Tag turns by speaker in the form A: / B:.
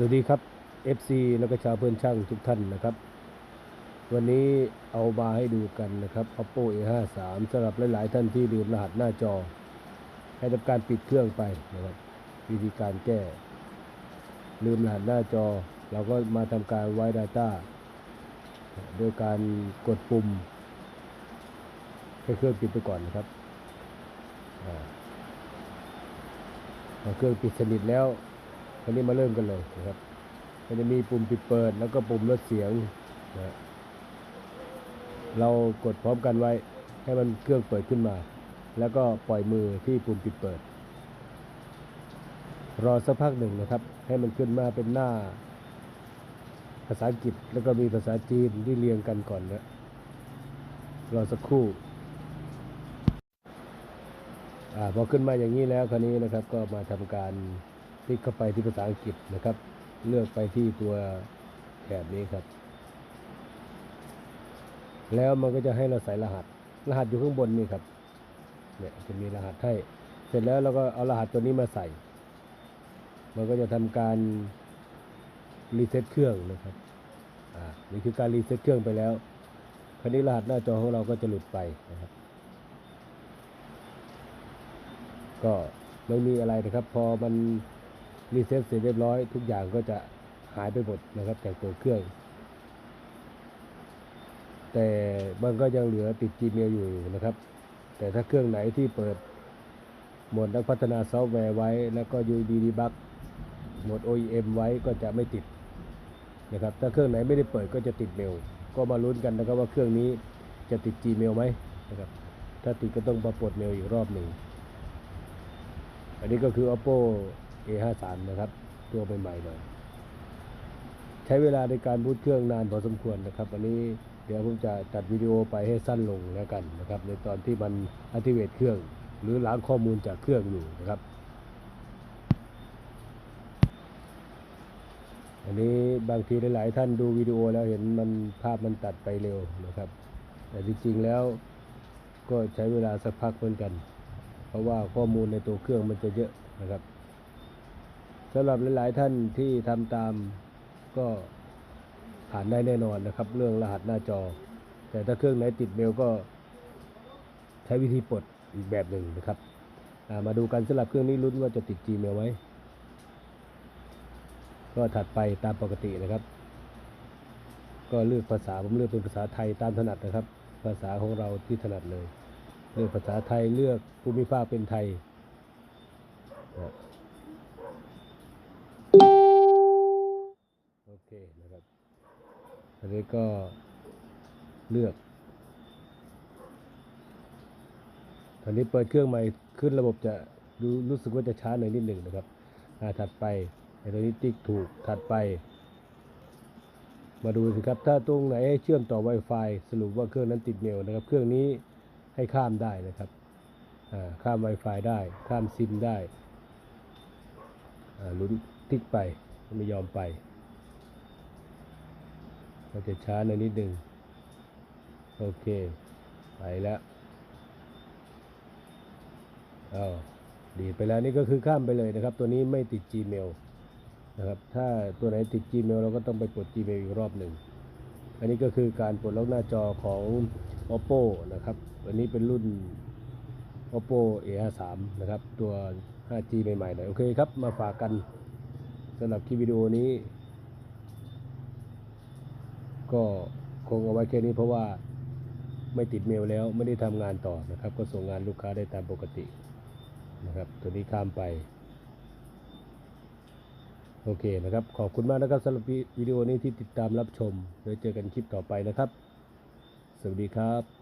A: สวัสดีครับ FC แล้วก็ชาวเพื่อนช่างทุกท่านนะครับ วันนี้เอามาให้ดูกันนะครับ Oppo A53 สำหรับหลาย ๆ ท่านที่ลืมรหัสหน้าจอ ให้ทำการปิดเครื่องไปนะครับ วิธีการแก้ ลืมรหัสหน้าจอ เราก็มาทำการไว้ Data โดยการกดปุ่ม ให้เครื่องปิดไปก่อนนะครับพอเครื่องปิดสนิทแล้ว ราวนี้มาเริ่มกันเลยนะครับมันจะมีปุ่มปิดเปิด แล้วก็ปุ่มลดเสียงนะเรากดพร้อมกันไว้ให้มันเครื่องเปิดขึ้นมา แล้วก็ปล่อยมือที่ปุ่มปิดเปิด รอสักพักหนึ่งนะครับ ให้มันขึ้นมาเป็นหน้า ภาษาอังกฤษแล้วก็มีภาษาจีนที่เรียงกันก่อนนะรอสักครู่อพอขึ้นมาอย่างนี้แล้วคราวนี้นะครับก็มาทำการ ลิกเข้าไปที่ภาษาอังกฤษนะครับ เลือกไปที่ตัวแถบนี้ครับ แล้วมันก็จะให้เราใส่รหัส รหัสอยู่ข้างบนนี่ครับ เนี่ยจะมีรหัสให้ เสร็จแล้วเราก็เอารหัสตัวนี้มาใส่ มันก็จะทำการรีเซ็ตเครื่องนะครับ อ่า นี่คือการรีเซ็ตเครื่องไปแล้ว คราวนี้รหัสหน้าจอของเราก็จะหลุดไปนะครับ ก็ไม่มีอะไรนะครับ พอมัน รีเซ็ตเสร็จเรียบร้อย ทุกอย่างก็จะหายไปหมดนะครับจากตัวเครื่อง แต่มันก็ยังเหลือติด Gmail อยู่นะครับ แต่ถ้าเครื่องไหนที่เปิดหมดนักพัฒนาซอฟต์แวร์ไว้ แล้วก็ UD debug โหมด OEM ไว้ก็จะไม่ติดนะครับ ถ้าเครื่องไหนไม่ได้เปิดก็จะติดเมล ก็มาลุ้นกันนะครับว่าเครื่องนี้จะติด Gmail ไหมนะครับ ถ้าติดก็ต้องมาปลดเมลอีกรอบหนึ่ง อันนี้ก็คือ oppo a53 นะครับ ตัวใหม่ๆหน่อยใช้เวลาในการบูตเครื่องนานพอสมควรนะครับอันนี้เดี๋ยวผมจะตัดวิดีโอไปให้สั้นลงแล้วกันนะครับ ในตอนที่มันอัติเวตเครื่อง หรือล้างข้อมูลจากเครื่องอยู่นะครับอันนี้บางทีหลายๆท่านดูวิดีโอแล้วเห็นมันภาพมันตัดไปเร็วนะครับ แต่จริงๆแล้วก็ใช้เวลาสักพักเหมือนกัน เพราะว่าข้อมูลในตัวเครื่องมันจะเยอะนะครับ สำหรับหลาย ๆ ท่านที่ทำตามก็ผ่านได้แน่นอนนะครับ เรื่องรหัสหน้าจอ แต่ถ้าเครื่องไหนติดเมลก็ใช้วิธีปลดอีกแบบหนึ่งนะครับามาดูกันสำหรับเครื่องนี้ลุ้นว่าจะติด Gmail ไหมก็ถัดไปตามปกตินะครับ ก็เลือกภาษาผมเลือกเป็นภาษาไทยตามถนัดนะครับ ภาษาของเราที่ถนัดเลย เลือกภาษาไทยเลือกภูมิภาคเป็นไทย เคนะครับอันนี้ก็เลือกตอนนี้เปิดเครื่องใหม่ขึ้นระบบจะรู้รู้สึกว่าจะช้าหน่อยนิดหนึ่งนะครับอ่าถัดไปไอ้ตัวนี้ติ๊กถูกถัดไป มาดูสิครับถ้าตรงไหนให้เชื่อมต่อ Wi-Fi สรุปว่าเครื่องนั้นติดเมลนะครับ เครื่องนี้ให้ข้ามได้นะครับอ่าข้าม Wi-Fi ได้ ข้ามซิมได้อ่าลุ้นติ๊กไปไม่ยอมไป ก็จะช้าหน่อยนิดหนึ่งโอเค ไปแล้วอ้าวดีไปแล้วนี่ก็คือข้ามไปเลยนะครับ ตัวนี้ไม่ติด Gmail นะครับ ถ้าตัวไหนติด Gmail เราก็ต้องไปปลด Gmail อีกรอบหนึ่ง อันนี้ก็คือการปลดล็อกหน้าจอของ oppo นะครับ อันนี้เป็นรุ่น oppo a53 นะครับ ตัว 5G ใหม่ๆหน่อย โอเคครับ มาฝากกันสำหรับคลิปวิดีโอนี้ ก็คงเอาไว้แค่นี้เพราะว่าไม่ติดเมลแล้วไม่ได้ทำงานต่อนะครับ ก็ส่งงานลูกค้าได้ตามปกตินะครับ ตัวนี้ข้ามไป โอเคนะครับ ขอบคุณมากนะครับสำหรับวิดีโอนี้ที่ติดตามรับชมแล้วเจอกันคลิปต่อไปนะครับ สวัสดีครับ